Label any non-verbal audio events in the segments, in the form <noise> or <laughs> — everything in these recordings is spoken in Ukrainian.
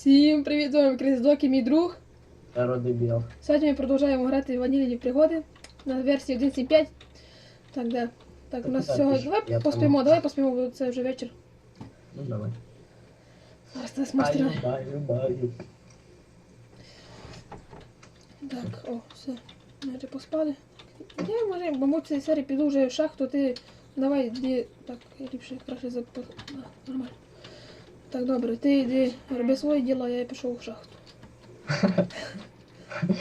Всім привіт, з вами Кріздок і мій друг. Родибіл. Сьогодні ми продовжуємо грати в ванільні пригоди на версії 1.7.5. Так, да. Так, у нас Так, сьогодні. я Давай там- давай поспимо, бо це вже вечір. Ну давай. Зараз баю. Так, о, все. Ми вже поспали. Я може, мабуть, в цій серії піду вже в шахту, ти давай йди. Так, ліпше краще за нормально. Так, добре, ти йди, роби свої діла, я пішов в шахту. <laughs>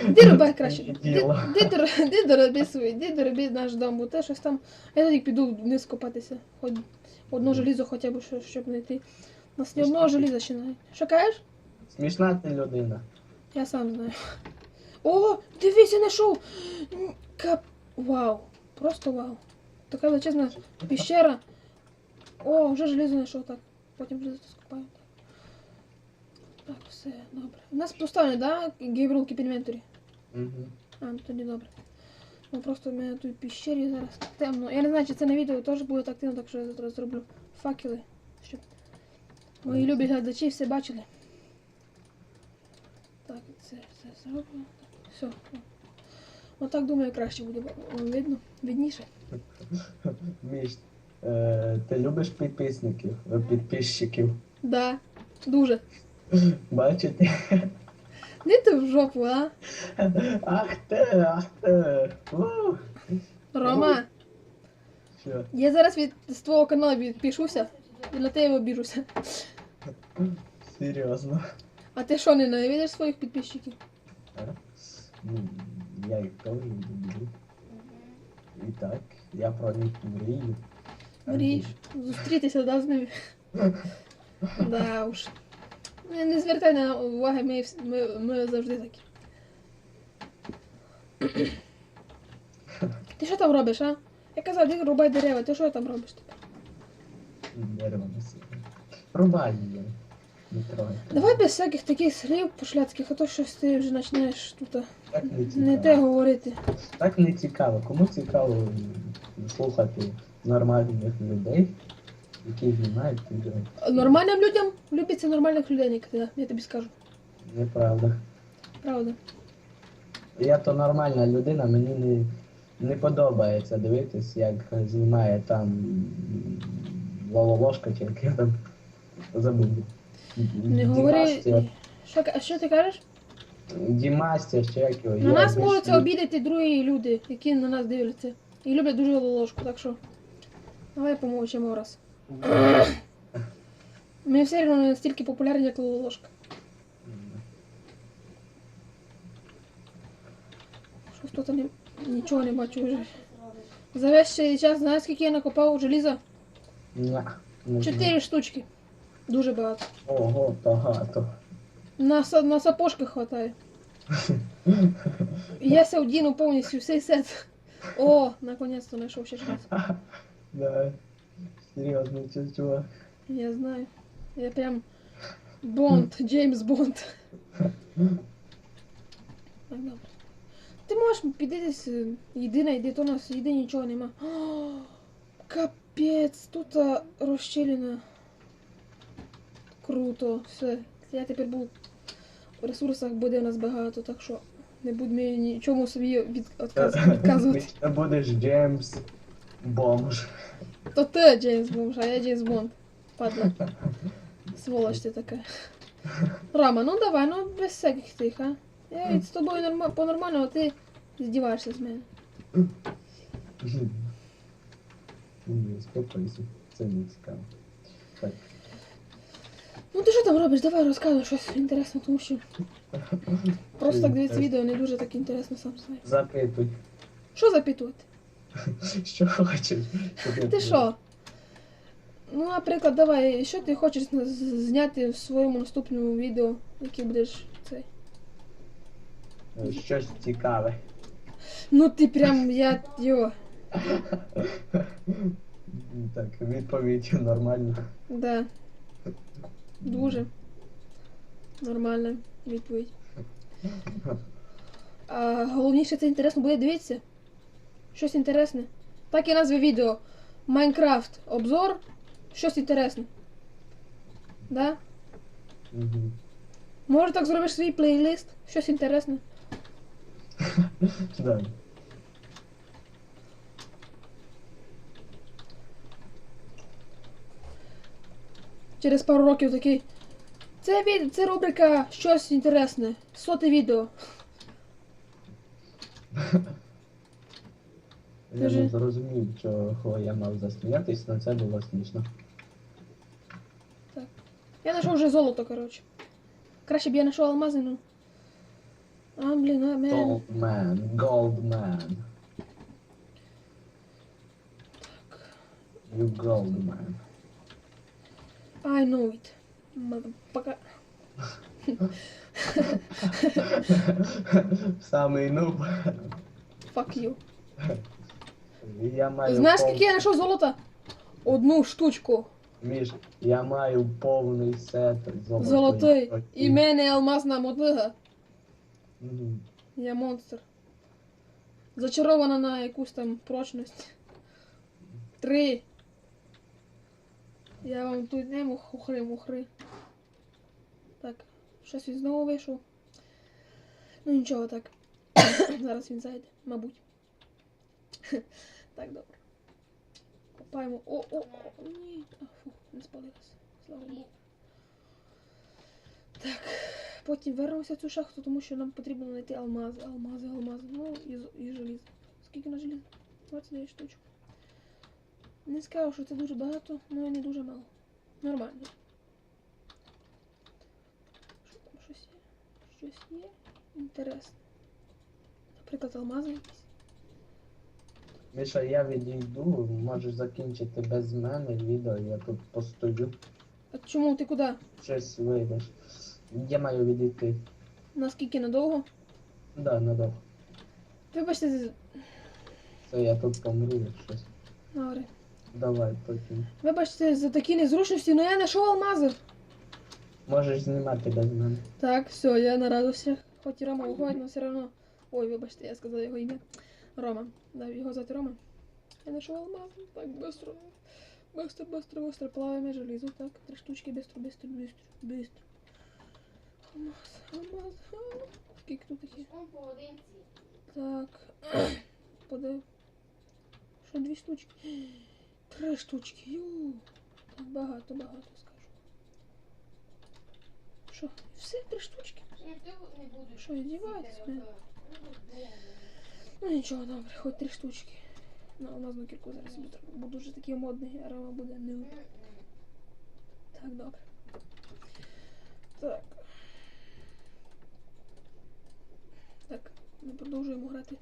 Де роби краще? Де, Діло. де, дор- дороби свої, де дороби наш дом, бо те щось там. Я тоді піду вниз копатися. Хоч одно желізо хоча б, що- щоб знайти. У нас ні одного желіза ще немає. Кажеш? Смішна ти людина. Я сам знаю. О, дивись, я знайшов! Кап... Вау. Просто вау. Така величезна піщера. О, вже желізо знайшов, так. Потім желізо скопаю. Так, все, добре. У нас поставлено, да? Гейбрул Keep Угу. А, ну тоді добре. Ну просто в мене тут піщері зараз темно. Я не знаю, чи це на відео теж буде так темно, так що я зараз зроблю факели, щоб мої любі глядачі все бачили. Так, це все зроблю. Все. Отак думаю краще буде видно, видніше. Міш, е, ти любиш підписників, е, підписчиків? Да, дуже. Бачите? Не ти в жопу, а? Ах ти, ах ти. Рома, Що? я зараз від з твого каналу відпишуся і на тебе обіжуся. Серйозно. А ти що, не ненавидиш своїх підписчиків? А? Ну, я їх теж люблю. І так, я про них мрію. Мрієш зустрітися да, з ними. <laughs> Да уж. Не, звертай на уваги, ми, ми, ми завжди такі. Ти що там робиш, а? Я казав, ти рубай дерева, ти що там робиш тепер? Дерево на сіно. Рубай її. Не трогай. Давай без всяких таких слів пошляцьких, а то щось ти вже починаєш тут Так не не те говорити. Так не цікаво. Кому цікаво слухати нормальних людей, які знають відео? Нормальним людям любиться нормальних людей, ніколи, я тобі скажу. Неправда. Правда. Я то нормальна людина, мені не, не подобається дивитись, як знімає там Лололошка чи як я там забув. Не говори. Дімастер, Що, ка- що ти кажеш? Дімастер чи як його. На нас можуть обідати другі люди, які на нас дивляться. І люблять дуже ложку, так що. Давай помовчимо раз. Ми все одно не настільки популярні, як ложка. Щось тут не... нічого не бачу вже. За весь цей час, знаєш, скільки я накопав желіза? Чотири штучки. Дуже багато. Ого, багато. На, на сапожках хватає. Я ся вдіну повністю всей сет. О, наконец-то знайшов ще щось. Да. Серйозно, це чувак. Я знаю. Я прям Бонд, Джеймс Бонд. Ти можеш піти десь е, єдина, то у нас їди нічого нема. О, капець, тут а. Круто, все. Я тепер був в ресурсах буде у нас багато, так що не будемо нічому собі від, відказ, <laughs> відказувати. Ти будеш Джеймс бомж. То ти Джеймс Бонд, а я Джеймс Бонд. Падла. Сволоч ти така. Рома, ну давай, ну без всяких тих, а. Я з тобою норма... по-нормальному, а ти здіваєшся з мене. Ні, спокойся, це не цікаво. Так. Ну ти що там робиш? Давай розказуй щось інтересне, тому що <laughs> просто так дивитися відео не дуже так інтересно сам знаю. Запитуй, Що запитувати? <laughs> що хочеш. Ти що? Ну, наприклад, давай, що ти хочеш зняти в своєму наступному відео, яке будеш цей. Щось цікаве. Ну ти прям я йо. <laughs> Так, відповідь нормальна. Да. Дуже. Нормальна відповідь. <laughs> А головніше це інтересно буде дивитися. Щось інтересне. Так і назви відео. Майнкрафт обзор. Щось інтересне. Да? Мгм. Може так зробиш свій плейлист, щось інтересне. <laughs> Да. Через пару років такий. Це від, це рубрика щось інтересне. Соте відео. <laughs> Я Кажи. не зрозумів, чого я мав засміятись, але це було смішно. Я знайшов вже золото, коротше. Краще б я знайшов алмази, ну. А, блін, а, мен. Goldman, Goldman. You Goldman. I know it. Motherfucker. <laughs> Самий нуб. Fuck you. <laughs> Я маю Знаєш, пов- скільки я знайшов золота? Одну штучку. Міш, я маю повний сет. Золотий. броні. І мене алмазна мотига. Мгм. Я монстр. Зачарована на якусь там прочність. Три. Я вам тут не мухри мухри. Так, щось він знову вийшов. Ну нічого так. <coughs> Зараз він зайде, мабуть. Так, добре. Копаємо. О, о, о, ні. Фу, не спалилася. Слава Богу. Так. Потім вернемося в цю шахту, тому що нам потрібно знайти алмази, алмази, алмази. Ну і, і желізо. Скільки на желізо? 29 штучок. Не скажу, що це дуже багато, але і не дуже мало. Нормально. Що там щось є? Щось є інтересне. Наприклад, алмази якісь. Міша, я відійду, можеш закінчити без мене відео, я тут постою, А чому ти куди? щось вийдеш. Я маю відійти. Наскільки надовго? Да, надовго. Вибачте, з- Все, я тут помру, як щось. Добре. Давай, потім. Вибачте за такі незручності, але я знайшов алмази. Можеш знімати без мене. Так, все, я нарадився. Хоч і Рома уходить, але все одно. Ой, вибачте, я сказала його ім'я. Рома. Да, його звати Рома. Я знайшов алмаз. Так, быстро. Быстро, быстро, быстро. Плаваємо желізо. Так, три штучки, быстро, быстро, быстро, быстро. Алмаз, алмаз. а, Скільки тут їх є? Он поодинці. Так. <clears throat> Подив. Що дві штучки? <gasps> Три штучки. Ю. Так багато, багато скажу. Що? Все три штучки? Я того не буду. Що, іздіваєтесь, сидіти, блін? ото. Ну нічого, добре, хоч три штучки. На алмазну кірку зараз буду, вже такий модний, а Рома буде не. Так, добре. Так. Так, ми продовжуємо грати.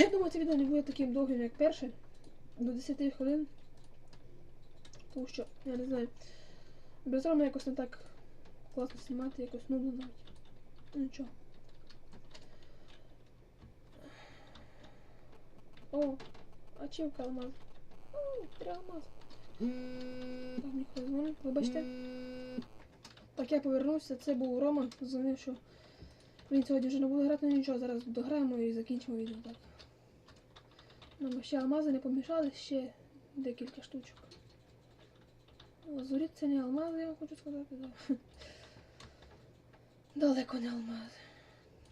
Я думаю, це відео не буде таким довгим, як перше. До 10 хвилин. Тому що, я не знаю. Без Роми якось не так класно знімати, якось нудно навіть. Ну нічого. О, ачівка алмаз. О, три алмаз. Так, мені дзвонить, вибачте. Так, я повернувся, це був Рома, дзвонив, що він сьогодні вже не буде грати, ну нічого, зараз дограємо і закінчимо відео так. Нам ще алмази не помішали, ще декілька штучок. Лазуріт це не алмази, я вам хочу сказати, да. Далеко не алмази.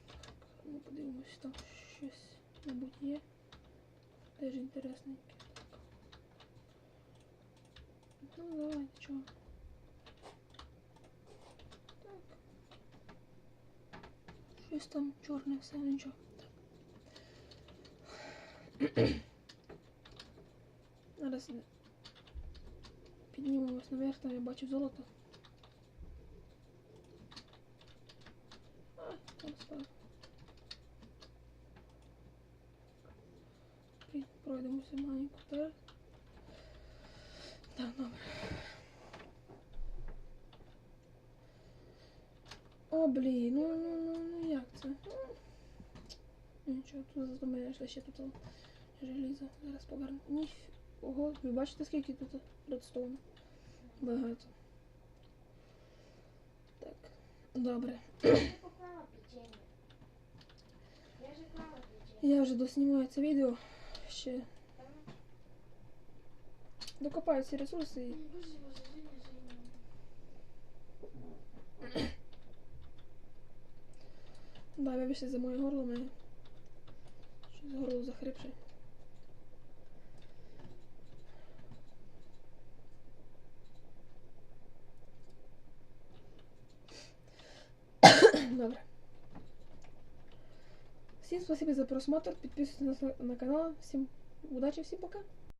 Так, ну подивимось, там щось, мабуть, є. Теж інтересненьке. Так. Ну, давай, нічого. Так. Щось там чорне, все, ну, нічого. Так. Зараз піднімемось наверх, там я бачу золото. Пройдемося маленько вперед. Так, добре. О, блін, ну, ну, ну, ну як це? Нічого, тут знайшли ще тут желізо. Зараз поверну. Ніф. Ого, ви бачите, скільки тут редстоуну? Багато. Так, добре. Я вже доснімаю це відео. Ще докопаю боже, Женя, Женя. Да, вибачте за моє горло, мене щось горло захрипше. Добре. Всім спасибо за просмотр. Підписуйтесь на, на канал. Всім удачі, всім пока.